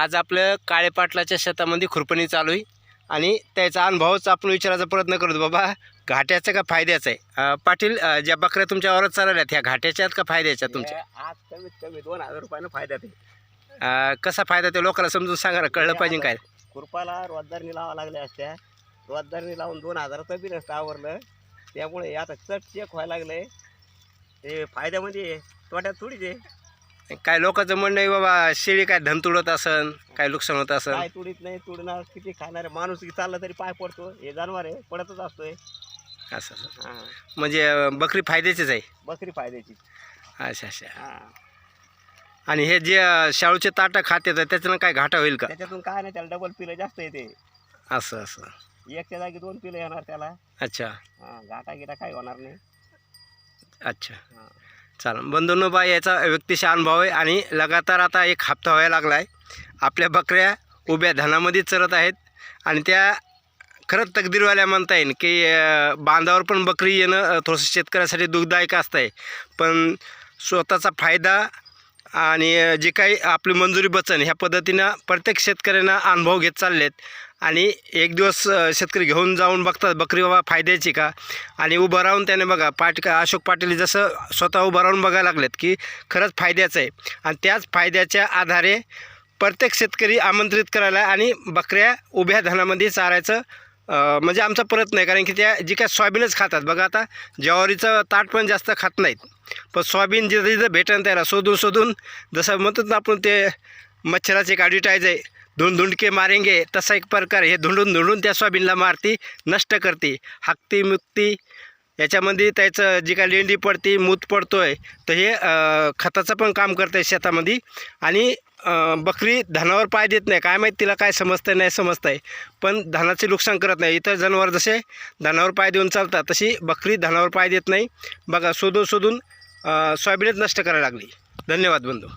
आज आपलं काळे पाटलाच्या शेतामध्ये खुरपणी चालू आहे. आणि त्याचा अनुभवच आपण विचारायचा प्रयत्न करतो बाबा घाट्याचं का फायद्याचं आहे? पाटील ज्या बकऱ्या तुमच्या वावरात चालवल्यात ह्या घाट्याच्या आहेत का फायद्याच्या तुमच्या? हे आज कमीत कमी दोन हजार रुपयानं फायदा ते कसा फायदा ते लोकांना समजून सांगा ना कळलं पाहिजे काय? खुरपाला रोजदारनी लावा लागल्या असत्या. रोजदारनी लावून दोन हजाराचं बी नसतं आवरलं. त्यामुळे आता चट चेक व्हायला लागलंय. ते फायद्यामध्ये तोट्यात थोडीच आहे. काय लोकांचं म्हणणं आहे बाबा शेळी काय धन तुडत असन काय नुकसान होत असन? काय तुडीत नाही तुडणार किती खाणार माणूस चालला तरी पाय पडतो. हे जनावर आहे पडतच असतोय. असं असं. हा. म्हणजे अं, बकरी फायद्याचीच आहे? बकरी फायद्याची. अच्छा अच्छा. हा. आणि हे जे अं, शाळूचे ताटं खात येतात त्याच्यानं काय घाटा होईल का? त्याच्यातून काय नाही त्याला डबल पिलं जास्त येते असं असं. एकच्या जागी दोन पिलं येणार त्याला. अच्छा. हा घाटा गिटा काही होणार नाही. अच्छा. हा. चालेल बंधूंनो बा याचा व्यक्तिशः अनुभव आहे आणि लगातार आता एक हप्ता व्हायला लागला आहे आपल्या बकऱ्या उभ्या धनामध्ये चरत आहेत आणि त्या खरंच तकदीरवाल्या म्हणता येईल की बांधावर पण बकरी येणं थोडंसं शेतकऱ्यासाठी दुःखदायक असतं आहे पण स्वतःचा फायदा आणि जे काही आपली मंजुरी बचन ह्या पद्धतीनं प्रत्येक शेतकऱ्यांना अनुभव घेत चाललेत. आणि एक दिवस शेतकरी घेऊन जाऊन बघतात बकरी बाबा फायद्याची का? आणि उभं राहून त्याने बघा पाट अशोक पाटील जसं स्वतः उभं राहून बघायला लागलेत की खरंच फायद्याचं आहे. आणि त्याच फायद्याच्या आधारे प्रत्येक शेतकरी आमंत्रित करायला आणि बकऱ्या उभ्या धनामध्ये चारायचं म्हणजे आमचा प्रयत्न आहे. कारण की त्या जी काय सोयाबीनच खातात. बघा आता ज्वारीचं ताट पण जास्त खात नाहीत. पण सोयाबीन जिथं जिथं भेटेन त्याला शोधून शोधून जसं म्हणतो ना आपण ते मच्छराचे ॲडव्हर्टाईज आहे धुंडधुंडके मारेंगे तसा एक प्रकार हे धुंडून धुंडून त्या सोयाबीनला मारती नष्ट करते. हाकती मुक्ती याच्यामध्ये त्याचं जी काय लेंडी पडते मूत पडतो आहे तर हे खताचं पण काम करतं आहे शेतामध्ये. आणि बकरी धनावर पाय देत नाही. काय माहीत तिला काय समजतं नाही समजतं आहे पण धनाचे नुकसान करत नाही. इतर जनावर जसे धानावर पाय देऊन चालतात तशी बकरी धनावर पाय देत नाही. बघा शोधून शोधून सोयाबीनच नष्ट करायला लागली. धन्यवाद बंधू.